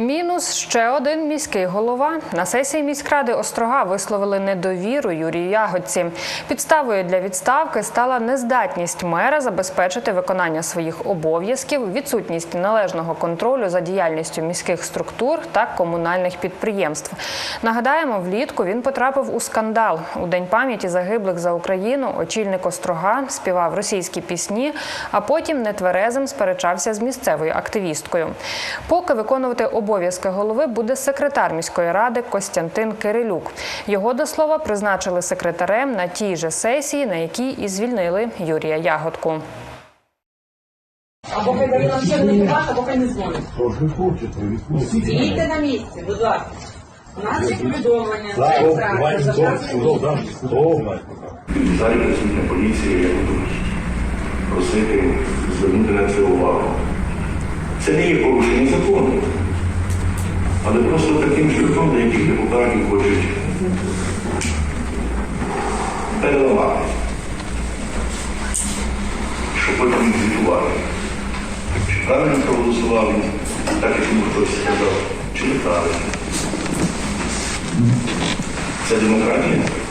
Мінус ще один міський голова. На сесії міськради Острога висловили недовіру Юрію Ягодці. Підставою для відставки стала нездатність мера забезпечити виконання своїх обов'язків, відсутність належного контролю за діяльністю міських структур та комунальних підприємств. Нагадаємо, влітку він потрапив у скандал. У день пам'яті загиблих за Україну очільник Острога співав російські пісні, а потім нетверезим сперечався з місцевою активісткою. Поки виконувати обов'язки голови буде секретар міської ради Костянтин Кирилюк. Його до слова призначили секретарем на тій же сесії, на якій і звільнили Юрія Ягодку. Або хай дає нам ще не ваш, або хай не дзвонить. Тож не хочете відпустити. Стійте на місці, будь ласка. У нас є повідомлення, це фракція, за стоп, фракцію. присутня поліція, я буду просити звернути на це увагу. Це не є порушення закону, просто таким шляхом деяких депутатів хочуть переламати, щоб потім звітувати. Чи правильно проголосували, так як йому хтось сказав, чи не правильно. Це демократія.